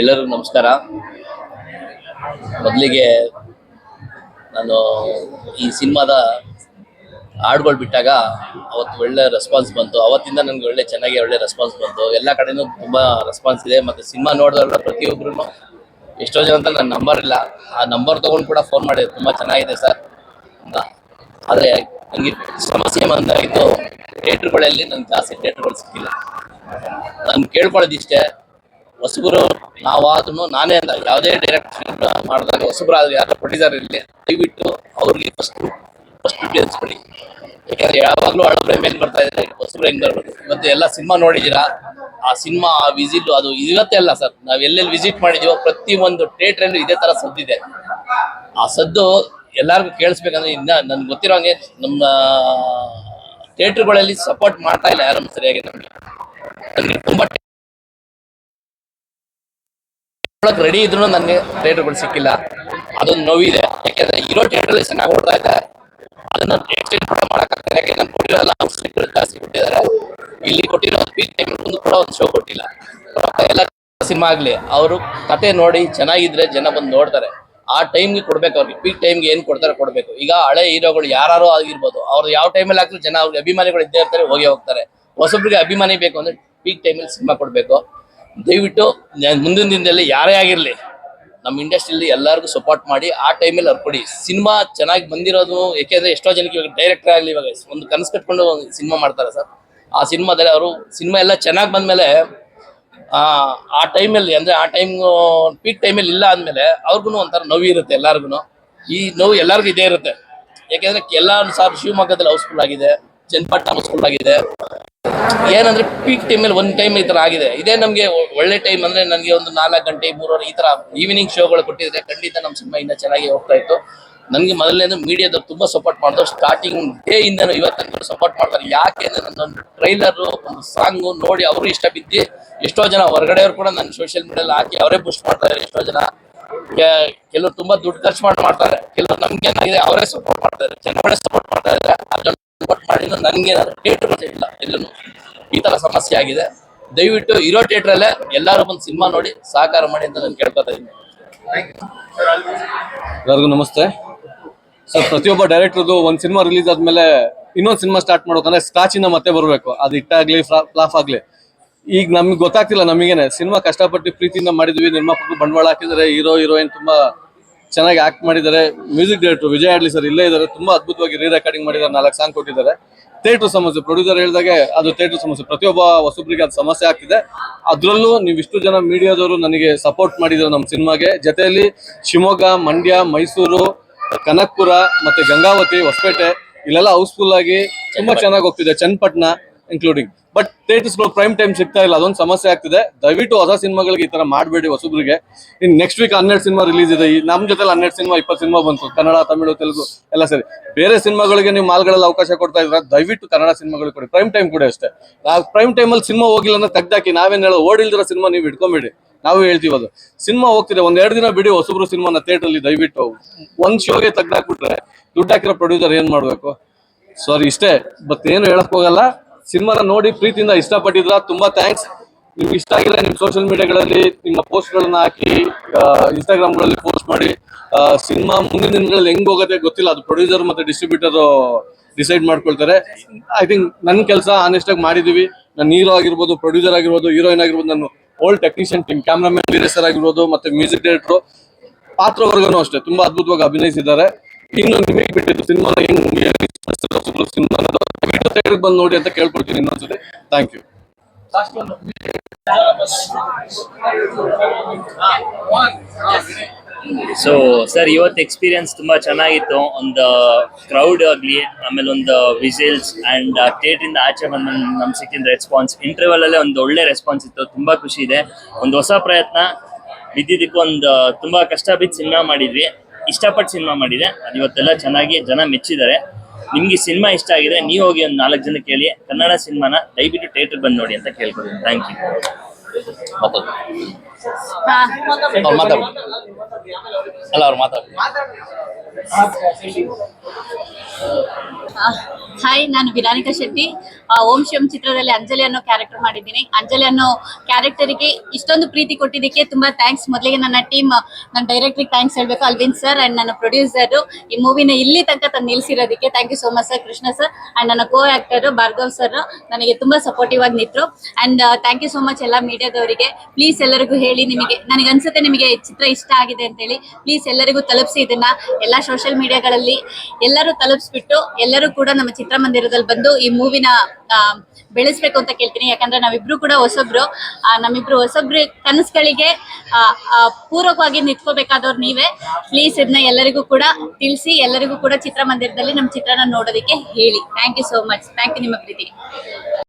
ಎಲ್ಲರಿಗೂ ನಮಸ್ಕಾರ. ಮೊದಲಿಗೆ ನಾನು ಈ ಸಿನಿಮಾದ ಹಾಡುಗಳು ಬಿಟ್ಟಾಗ ಅವತ್ತು ಒಳ್ಳೆ ರೆಸ್ಪಾನ್ಸ್ ಬಂತು. ಅವತ್ತಿಂದ ನನಗೆ ಒಳ್ಳೆ ಚೆನ್ನಾಗಿ ಒಳ್ಳೆ ರೆಸ್ಪಾನ್ಸ್ ಬಂತು. ಎಲ್ಲ ಕಡೆನೂ ತುಂಬ ರೆಸ್ಪಾನ್ಸ್ ಇದೆ. ಮತ್ತು ಸಿನಿಮಾ ನೋಡಿದವ್ರ ಪ್ರತಿಯೊಬ್ಬರು ಎಷ್ಟೋ ಜನ ಅಂತ ನನ್ನ ನಂಬರ್ ಇಲ್ಲ. ಆ ನಂಬರ್ ತೊಗೊಂಡು ಕೂಡ ಫೋನ್ ಮಾಡಿದೆ ತುಂಬ ಚೆನ್ನಾಗಿದೆ ಸರ್ ಅಂತ. ಆದರೆ ನನಗೆ ಸಮಸ್ಯೆ ಬಂದಾಗಿತ್ತು. ಥಿಯೇಟ್ರ್ಗಳಲ್ಲಿ ನನಗೆ ಜಾಸ್ತಿ ಥಿಯೇಟ್ರ್ಗಳು ಸಿಕ್ಕಿಲ್ಲ. ನಾನು ಕೇಳ್ಕೊಳ್ಳೋದಿಷ್ಟೇ. ಹೊಸಬರು ನಾವಾದ್ರೂ ನಾನೇ ಅಂದ, ಯಾವುದೇ ಡೈರೆಕ್ಟ್ ಮಾಡಿದಾಗ ಹೊಸಬರಾದ್ರೆ ಯಾರು ಪ್ರೊಡ್ಯೂಸರ್ ಇರಲಿ ದಯವಿಟ್ಟು ಅವ್ರಿಗೆ ಫಸ್ಟ್ ಫಸ್ಟ್ ಪ್ಲೇಸ್ ಕೊಡಿ. ಯಾಕಂದ್ರೆ ಯಾವಾಗಲೂ ಹಳಬ್ರೆ ಮೇಲೆ ಬರ್ತಾ ಇದ್ರೆ ಹೊಸಬ್ರು ಹೆಂಗ್ ಬರ್ಬೋದು ಇವತ್ತು ಎಲ್ಲ ಸಿನಿಮಾ ನೋಡಿದ್ದೀರಾ? ಆ ಸಿನಿಮಾ, ಆ ವಿಸಿಟ್ ಅದು ಇವತ್ತೇ ಅಲ್ಲ ಸರ್. ನಾವು ಎಲ್ಲೆಲ್ಲಿ ವಿಸಿಟ್ ಮಾಡಿದೀವೋ ಪ್ರತಿ ಒಂದು ಥಿಯೇಟ್ರಲ್ಲೂ ಇದೇ ತರ ಸದ್ದಿದೆ. ಆ ಸದ್ದು ಎಲ್ಲರಿಗೂ ಕೇಳಿಸ್ಬೇಕಂದ್ರೆ ಇನ್ನ ನನ್ಗೆ ಗೊತ್ತಿರೋ ಹಂಗೆ ನಮ್ಮ ಥಿಯೇಟ್ರ್ಗಳಲ್ಲಿ ಸಪೋರ್ಟ್ ಮಾಡ್ತಾ ಇಲ್ಲ ಯಾರು ಸರಿಯಾಗಿ ನಮಗೆ. ನನಗೆ ತುಂಬಾ ರೆಡಿ ಇದ್ರು ನನಗೆ ಥಿಯೇಟರ್ಗಳು ಸಿಕ್ಕಿಲ್ಲ. ಅದೊಂದು ನೋವಿದೆ. ಯಾಕೆಂದ್ರೆ ಇರೋ ಥಿಯೇಟರ್ಲಿ ಚೆನ್ನಾಗಿ ಓಡ್ತಾ ಇದೆ ಅದನ್ನ ಎಕ್ಸ್ಟೆಂಡ್ ಕೂಡ ಮಾಡೋಕ್ಕಾಗ್ತದೆ ಯಾಕೆ ನಾನು ಕೊಟ್ಟಿರೋಲ್ಲ ಸ್ಲಿಪ್ಗಳು ಜಾಸ್ತಿ ಕೊಟ್ಟಿದ್ದಾರೆ. ಇಲ್ಲಿ ಕೊಟ್ಟಿರೋ ಪೀಕ್ ಟೈಮ್ ಒಂದು ಕೂಡ ಒಂದು ಶೋ ಕೊಟ್ಟಿಲ್ಲ. ಎಲ್ಲ ಸಿನಿಮಾ ಆಗಲಿ, ಅವರು ಕತೆ ನೋಡಿ ಚೆನ್ನಾಗಿದ್ರೆ ಜನ ಬಂದು ನೋಡ್ತಾರೆ. ಆ ಟೈಮ್ಗೆ ಕೊಡ್ಬೇಕು ಅವ್ರಿಗೆ. ಪೀಕ್ ಟೈಮ್ಗೆ ಏನು ಕೊಡ್ತಾರೆ ಕೊಡ್ಬೇಕು. ಈಗ ಹಳೆ ಹೀರೋಗಳು ಯಾರು ಆಗಿರ್ಬೋದು, ಅವ್ರು ಯಾವ ಟೈಮಲ್ಲಿ ಹಾಕಿದ್ರು ಜನ ಅವ್ರಿಗೆ ಅಭಿಮಾನಿಗಳು ಇದ್ದೇ ಇರ್ತಾರೆ, ಹೋಗಿ ಹೋಗ್ತಾರೆ. ಹೊಸೊಬ್ರಿಗೆ ಅಭಿಮಾನಿ ಬೇಕು ಅಂದ್ರೆ ಪೀಕ್ ಟೈಮಲ್ಲಿ ಸಿನಿಮಾ ಕೊಡ್ಬೇಕು. ದಯವಿಟ್ಟು ಮುಂದಿನ ದಿನದಲ್ಲಿ ಯಾರೇ ಆಗಿರಲಿ, ನಮ್ಮ ಇಂಡಸ್ಟ್ರಿಯಲ್ಲಿ ಎಲ್ಲರಿಗೂ ಸಪೋರ್ಟ್ ಮಾಡಿ, ಆ ಟೈಮಲ್ಲಿ ಅವ್ರು ಕೊಡಿ ಸಿನಿಮಾ ಚೆನ್ನಾಗಿ ಬಂದಿರೋದು ಯಾಕೆಂದ್ರೆ ಎಷ್ಟೋ ಜನಕ್ಕೆ ಇವಾಗ ಡೈರೆಕ್ಟರ್ ಆಗಲಿ ಇವಾಗ ಒಂದು ಕನಸು ಕಟ್ಕೊಂಡು ಸಿನಿಮಾ ಮಾಡ್ತಾರೆ ಸರ್. ಆ ಸಿನಿಮಾದಲ್ಲಿ ಅವರು ಸಿನಿಮಾ ಎಲ್ಲ ಚೆನ್ನಾಗಿ ಬಂದ್ಮೇಲೆ, ಆ ಆ ಟೈಮಲ್ಲಿ ಅಂದ್ರೆ ಆ ಟೈಮ್ ಪೀಕ್ ಟೈಮಲ್ಲಿ ಇಲ್ಲ ಅಂದಮೇಲೆ ಅವ್ರಿಗೂ ಒಂಥರ ನೋವು ಇರುತ್ತೆ ಎಲ್ಲರಿಗೂ ಈ ನೋವು ಎಲ್ಲರಿಗೂ ಇದೇ ಇರುತ್ತೆ. ಯಾಕೆಂದ್ರೆ ಎಲ್ಲ ಸಾರ್ ಶಿವಮೊಗ್ಗದಲ್ಲಿ ಹೌಸ್ಫುಲ್ ಆಗಿದೆ ಚನ್ನಪಟ್ಟಣ ಹೌಸ್ಫುಲ್ ಆಗಿದೆ. ಏನಂದ್ರೆ ಪೀಕ್ ಟೈಮಲ್ಲಿ ಒಂದ್ ಟೈಮ್ ಈ ತರ ಆಗಿದೆ. ಇದೇ ನಮ್ಗೆ ಒಳ್ಳೆ ಟೈಮ್ ಅಂದ್ರೆ ನನಗೆ ಒಂದು ನಾಲ್ಕು ಗಂಟೆ, ಮೂರುವರೆ ಈ ತರ ಈವ್ನಿಂಗ್ ಶೋಗಳು ಕೊಟ್ಟಿದ್ರೆ ಖಂಡಿತ ನಮ್ಮ ಸಿನಿಮಾ ಇನ್ನ ಚೆನ್ನಾಗಿ ಹೋಗ್ತಾ ಇತ್ತು. ನನಗೆ ಮೊದಲನೇದು ಮೀಡಿಯಾದವ್ರು ತುಂಬಾ ಸಪೋರ್ಟ್ ಮಾಡಿದ್ರು ಸ್ಟಾರ್ಟಿಂಗ್ ಡೇ ಇಂದ ಇವತ್ತಂತೂ ಸಪೋರ್ಟ್ ಮಾಡ್ತಾರೆ. ಯಾಕೆ ಅಂದ್ರೆ ನನ್ನೊಂದು ಟ್ರೈಲರ್ ಸಾಂಗ್ ನೋಡಿ ಅವರು ಇಷ್ಟ ಬಿದ್ದು ಎಷ್ಟೋ ಜನ ಹೊರಗಡೆಯವ್ರು ಕೂಡ ನನ್ನ ಸೋಷಿಯಲ್ ಮೀಡಿಯಲ್ಲಿ ಹಾಕಿ ಅವರೇ ಬೂಸ್ಟ್ ಮಾಡ್ತಾರೆ ಎಷ್ಟೋ ಜನ. ಕೆಲವರು ಕೆಲವ್ರು ತುಂಬಾ ದುಡ್ಡು ಖರ್ಚು ಮಾಡಿ ಮಾಡ್ತಾರೆ. ಕೆಲವರು ನಮ್ಗೆ ಏನಾಗಿದೆ ಅವರೇ ಸಪೋರ್ಟ್ ಮಾಡ್ತಾರೆ ಜನಗಳೇ ಸಪೋರ್ಟ್ ಮಾಡ್ತಾ ಇದ್ದಾರೆ ಸಪೋರ್ಟ್ ಮಾಡಿದ್ರು ನನಗೆ ಥಿಯೇಟರ್ ಇಲ್ಲ ಎಲ್ಲೂ ಈ ತರ ಸಮಸ್ಯೆ ಆಗಿದೆ. ದಯವಿಟ್ಟು ಇರೋ ಥಿಯೇಟ್ರಲ್ಲೇ ಎಲ್ಲರೂ ಬಂದು ಸಿನಿಮಾ ನೋಡಿ, ಸಹಕಾರ ಮಾಡಿ ಅಂತ ನಾನು ಕೇಳ್ಕೊತಾ ಇದ್ದೀನಿ. ಎಲ್ಲರಿಗೂ ನಮಸ್ತೆ. ಸರ್ ಪ್ರತಿಯೊಬ್ಬ ಡೈರೆಕ್ಟರ್ದು ಒಂದು ಸಿನಿಮಾ ರಿಲೀಸ್ ಆದ್ಮೇಲೆ ಇನ್ನೊಂದು ಸಿನಿಮಾ ಸ್ಟಾರ್ಟ್ ಮಾಡ್ಬೇಕಂದ್ರೆ ಸ್ಕ್ರಾಚ್ ಇಂದ ಮತ್ತೆ ಬರಬೇಕು. ಅದು ಹಿಟ್ಟಾಗ್ಲಿ ಫ್ಲಾಫ್ ಆಗ್ಲಿ. ಈಗ ನಮ್ಗೆ ಗೊತ್ತಾಗ್ತಿಲ್ಲ ನಮಗೇನೆ. ಸಿನಿಮಾ ಕಷ್ಟಪಟ್ಟು ಪ್ರೀತಿಯಿಂದ ಮಾಡಿದ್ವಿ, ನಿರ್ಮಾಪಕರು ಬಂಡವಾಳ ಹಾಕಿದ್ರೆ ಹೀರೋ ಹೀರೋಯಿನ್ ತುಂಬಾ ಚೆನ್ನಾಗಿ ಆಕ್ಟ್ ಮಾಡಿದ್ದಾರೆ. ಮ್ಯೂಸಿಕ್ ಡೈರೆಕ್ಟರ್ ವಿಜಯ್ ಆಡ್ಲಿ ಸರ್ ಇಲ್ಲೇ ಇದ್ದಾರೆ. ತುಂಬಾ ಅದ್ಭುತವಾಗಿ ರೀ ರೆಕಾರ್ಡಿಂಗ್ ಮಾಡಿದ್ದಾರೆ ನಾಲ್ಕು ಸಾಂಗ್ ಕೊಟ್ಟಿದ್ದಾರೆ. ಥಿಯೇಟರ್ ಸಮಸ್ಯೆ ಪ್ರೊಡ್ಯೂಸರ್ ಹೇಳಿದಾಗೆ ಅದು ಥಿಯೇಟರ್ ಸಮಸ್ಯೆ. ಪ್ರತಿಯೊಬ್ಬ ಹೊಸಬ್ರಿಗೆ ಅದು ಸಮಸ್ಯೆ ಆಗ್ತಿದೆ. ಅದರಲ್ಲೂ ನೀವು ಇಷ್ಟು ಜನ ಮೀಡಿಯಾದವರು ನನಗೆ ಸಪೋರ್ಟ್ ಮಾಡಿದ್ರು ನಮ್ಮ ಸಿನಿಮಾಗೆ. ಜೊತೆಯಲ್ಲಿ ಶಿವಮೊಗ್ಗ ಮಂಡ್ಯ ಮೈಸೂರು ಕನಕ್ಪುರ ಮತ್ತೆ ಗಂಗಾವತಿ ಹೊಸಪೇಟೆ ಇಲ್ಲೆಲ್ಲ ಹೌಸ್ಫುಲ್ ಆಗಿ ತುಂಬಾ ಚೆನ್ನಾಗಿ ಹೋಗ್ತಿದೆ ಚನ್ನಪಟ್ಟಣ ಇನ್ಕ್ಲೂಡಿಂಗ್ ಬಟ್ ಥಿಯೇಟರ್ಸ್ಗಳು ಪ್ರೈಮ್ ಟೈಮ್ ಸಿಗ್ತಾ ಇಲ್ಲ, ಅದೊಂದು ಸಮಸ್ಯೆ ಆಗ್ತಿದೆ. ದಯವಿಟ್ಟು ಹೊಸ ಸಿನಿಮಾಗಳಿಗೆ ಈ ತರ ಮಾಡಬೇಡಿ ಹೊಸಬ್ರಿಗೆ. ಇನ್ ನೆಕ್ಸ್ಟ್ ವೀಕ್ ಹನ್ನೆರಡು ಸಿನಿಮಾ ರಿಲೀಸ್ ಇದೆ. ಈ ನಮ್ಮ ಜೊತೆ ಹನ್ನೆರಡು ಸಿನಿಮಾ, ಇಪ್ಪತ್ತು ಸಿನಿಮಾ ಬಂತು. ಕನ್ನಡ, ತಮಿಳು, ತೆಲುಗು ಎಲ್ಲ ಸರಿ. ಬೇರೆ ಸಿನಿಮಾಗಳಿಗೆ ನೀವು ಮಾಲ್ಗಳಲ್ಲಿ ಅವಕಾಶ ಕೊಡ್ತಾ ಇದ್ರೆ ದಯವಿಟ್ಟು ಕನ್ನಡ ಸಿನಿಮಾಗಳಿಗೆ ಕೊಡಿ. ಪ್ರೈಮ್ ಟೈಮ್ ಕೂಡ ಅಷ್ಟೇ. ನಾವು ಪ್ರೈಮ್ ಟೈಮಲ್ಲಿ ಸಿನಿಮಾ ಹೋಗಿಲ್ಲ ಅಂದ್ರೆ ತೆಗ್ದಾಕಿ. ನಾವೇನ್ ಹೇಳೋ ಓಡಿಲ್ದಿರೋ ಸಿನಿಮಾ ನೀವು ಇಟ್ಕೊಂಬಿಡಿ. ನಾವು ಹೇಳ್ತೀವಿ ಅದು. ಸಿನಿಮಾ ಹೋಗ್ತಿದೆ. ಒಂದ್ ಎರಡು ದಿನ ಬಿಡಿ ಹೊಸಬ್ರು ಸಿನಿಮಾನ ಥಿಯೇಟರ್ ಅಲ್ಲಿ ದಯವಿಟ್ಟು. ಒಂದ್ ಶೋಗೆ ತೆಗ್ದಾಕ್ಬಿಟ್ರೆ ದುಡ್ಡು ಹಾಕಿರೋ ಪ್ರೊಡ್ಯೂಸರ್ ಏನ್ ಮಾಡ್ಬೇಕು? ಸಾರಿ ಇಷ್ಟೇ. ಬಟ್ ಏನು ಹೇಳಕ್ ಹೋಗಲ್ಲ. ಸಿನಿಮಾನ ನೋಡಿ ಪ್ರೀತಿಯಿಂದ ಇಷ್ಟಪಟ್ಟಿದ್ರ ತುಂಬಾ ಥ್ಯಾಂಕ್ಸ್ ನಿಮ್ಗೆ ಇಷ್ಟ ಆಗಿಲ್ಲ ನಿಮ್ ಸೋಷಿಯಲ್ ಮೀಡಿಯಾಗಳಲ್ಲಿ ನಿಮ್ಮ ಪೋಸ್ಟ್ಗಳನ್ನ ಹಾಕಿ ಇನ್ಸ್ಟಾಗ್ರಾಮ್ಗಳಲ್ಲಿ ಪೋಸ್ಟ್ ಮಾಡಿ ಸಿನಿಮಾ ಮುಂದಿನ ದಿನಗಳಲ್ಲಿ ಹೆಂಗ್ ಹೋಗುತ್ತೆ ಗೊತ್ತಿಲ್ಲ. ಅದು ಪ್ರೊಡ್ಯೂಸರ್ ಮತ್ತೆ ಡಿಸ್ಟ್ರಿಬ್ಯೂಟರ್ ಡಿಸೈಡ್ ಮಾಡ್ಕೊಳ್ತಾರೆ. ಐ ಥಿಂಕ್ ನನ್ನ ಕೆಲಸ ಆನೆಸ್ಟ್ ಆಗಿ ಮಾಡಿದೀವಿ. ನಾನು ಹೀರೋ ಆಗಿರ್ಬೋದು ಪ್ರೊಡ್ಯೂಸರ್ ಆಗಿರ್ಬೋದು ಹೀರೋಯಿನ್ ಆಗಿರ್ಬೋದು, ನಾನು old technician team cameraman director ಆಗಿರ್ಬೋದು, ಮತ್ತೆ ಮ್ಯೂಸಿಕ್ ಡೈರೆಕ್ಟರ್ ಪಾತ್ರವರ್ಗನು ಅಷ್ಟೇ. ತುಂಬಾ ಅದ್ಭುತವಾಗಿ ಅಭಿನಯಿಸಿದ್ದಾರೆ. ಇನ್ನು ನಿಮಗೆ ಬಿಟ್ಟಿದ್ದು ಸಿನಿಮಾ ಹೆಂಗ್ ಸಿನಿಮಾ ತೆಗೆದು ಬಂದು ನೋಡಿ ಅಂತ ಕೇಳ್ಕೊಳ್ತೀನಿ ಇನ್ನೊಂದ್ಸತಿ ಥ್ಯಾಂಕ್ ಯು ಸೊ ಸರ್ ಇವತ್ತು ಎಕ್ಸ್ಪೀರಿಯನ್ಸ್ ತುಂಬಾ ಚೆನ್ನಾಗಿತ್ತು. ಒಂದು ಕ್ರೌಡ್ ಆಗಲಿ ಆಮೇಲೆ ಒಂದು ವಿಸಿಲ್ಸ್ ಅಂಡ್ ಥಿಯೇಟರ್ ಇಂದ ಆಚೆ ಬಂದ ನಮ್ಗೆ ಸಿಕ್ಕಿದ ರೆಸ್ಪಾನ್ಸ್ ಇಂಟರ್ವಲ್ ಅಲ್ಲೇ ಒಂದು ಒಳ್ಳೆ ರೆಸ್ಪಾನ್ಸ್ ಇತ್ತು. ತುಂಬಾ ಖುಷಿ ಇದೆ. ಒಂದು ಹೊಸ ಪ್ರಯತ್ನ. ಬಿದ್ದಿದ್ದಕ್ಕೂ ಒಂದು ತುಂಬಾ ಕಷ್ಟ ಬಿದ್ದು ಸಿನಿಮಾ ಮಾಡಿದ್ವಿ. ಇಷ್ಟಪಟ್ಟು ಸಿನಿಮಾ ಮಾಡಿದೆ. ಅದು ಇವತ್ತೆಲ್ಲ ಚೆನ್ನಾಗಿ ಜನ ಮೆಚ್ಚಿದ್ದಾರೆ. ನಿಮ್ಗೆ ಸಿನಿಮಾ ಇಷ್ಟ ಆಗಿದೆ ನೀವು ಹೋಗಿ ಒಂದು ನಾಲ್ಕು ಜನ ಕೇಳಿ. ಕನ್ನಡ ಸಿನಿಮಾನ ದಯವಿಟ್ಟು ಥಿಯೇಟರ್ ಬಂದು ನೋಡಿ ಅಂತ ಕೇಳ್ಕೊಳ್ತೀನಿ. ಥ್ಯಾಂಕ್ ಯು ಮಾತಾಡು. ಅವ್ರು ಮಾತಾಡು. ಅಲ್ಲ ಅವ್ರು ಮಾತಾಡು. ಹಾಯ್ ನಾನು ವಿರಾನಿಕಾ ಶೆಟ್ಟಿ. ಓಂ ಶಿವಂ ಚಿತ್ರದಲ್ಲಿ ಅಂಜಲಿ ಅನ್ನೋ ಕ್ಯಾರೆಕ್ಟರ್ ಮಾಡಿದ್ದೀನಿ. ಅಂಜಲಿ ಅನ್ನೋ ಕ್ಯಾರೆಕ್ಟರಿಗೆ ಇಷ್ಟೊಂದು ಪ್ರೀತಿ ಕೊಟ್ಟಿದ್ದಕ್ಕೆ ತುಂಬಾ ಥ್ಯಾಂಕ್ಸ್ ಮೊದಲಿಗೆ ನನ್ನ ಟೀಮ್ ನನ್ನ ಡೈರೆಕ್ಟ್ರಿಗೆ ಥ್ಯಾಂಕ್ಸ್ ಹೇಳಬೇಕು ಅಲ್ವಿನ್ ಸರ್ ಅಂಡ್ ನನ್ನ ಪ್ರೊಡ್ಯೂಸರ್ ಈ ಮೂವಿನ ಇಲ್ಲಿ ತನಕ ತಂದು ನಿಲ್ಲಿಸಿರೋದಕ್ಕೆ thank you so much sir Krishna sir and ನನ್ನ ಕೋ ಆಕ್ಟರ್ ಭಾರ್ಗವ್ ಸರ್ ನನಗೆ ತುಂಬಾ ಸಪೋರ್ಟಿವ್ ಆಗಿ ನಿಂತರು. And thank you so much ಎಲ್ಲ ಮೀಡಿಯಾದವರಿಗೆ. ಪ್ಲೀಸ್ ಎಲ್ಲರಿಗೂ ಹೇಳಿ ನಿಮಗೆ, ನನಗೆ ಅನ್ಸುತ್ತೆ ನಿಮಗೆ ಚಿತ್ರ ಇಷ್ಟ ಆಗಿದೆ ಅಂತ ಹೇಳಿ. ಪ್ಲೀಸ್ ಎಲ್ಲರಿಗೂ ತಲುಪಿಸಿ ಇದನ್ನ. ಎಲ್ಲ ಸೋಷಿಯಲ್ ಮೀಡಿಯಾಗಳಲ್ಲಿ ಎಲ್ಲರೂ ತಲುಪಿಸ್ಬಿಟ್ಟು ಎಲ್ಲರೂ ಕೂಡ ನಮ್ಮ ಚಿತ್ರಮಂದಿರದಲ್ಲಿ ಬಂದು ಈ ಮೂವಿನ ಬೆಳೆಸ್ಬೇಕು ಅಂತ ಕೇಳ್ತೀನಿ. ಯಾಕಂದ್ರೆ ನಾವಿಬ್ರು ಕೂಡ ಹೊಸಬ್ರು. ನಮ್ಮಿಬ್ರು ಹೊಸಬ್ರು ಕನಸುಗಳಿಗೆ ಪೂರಕವಾಗಿ ನಿಂತ್ಕೋಬೇಕಾದವ್ರು ನೀವೇ. ಪ್ಲೀಸ್ ಇದನ್ನ ಎಲ್ಲರಿಗೂ ಕೂಡ ತಿಳಿಸಿ, ಎಲ್ಲರಿಗೂ ಕೂಡ ಚಿತ್ರಮಂದಿರದಲ್ಲಿ ನಮ್ಮ ಚಿತ್ರನ ನೋಡೋದಕ್ಕೆ ಹೇಳಿ. Thank you so much thank you ನಿಮ್ಮ ಪ್ರೀತಿಗೆ.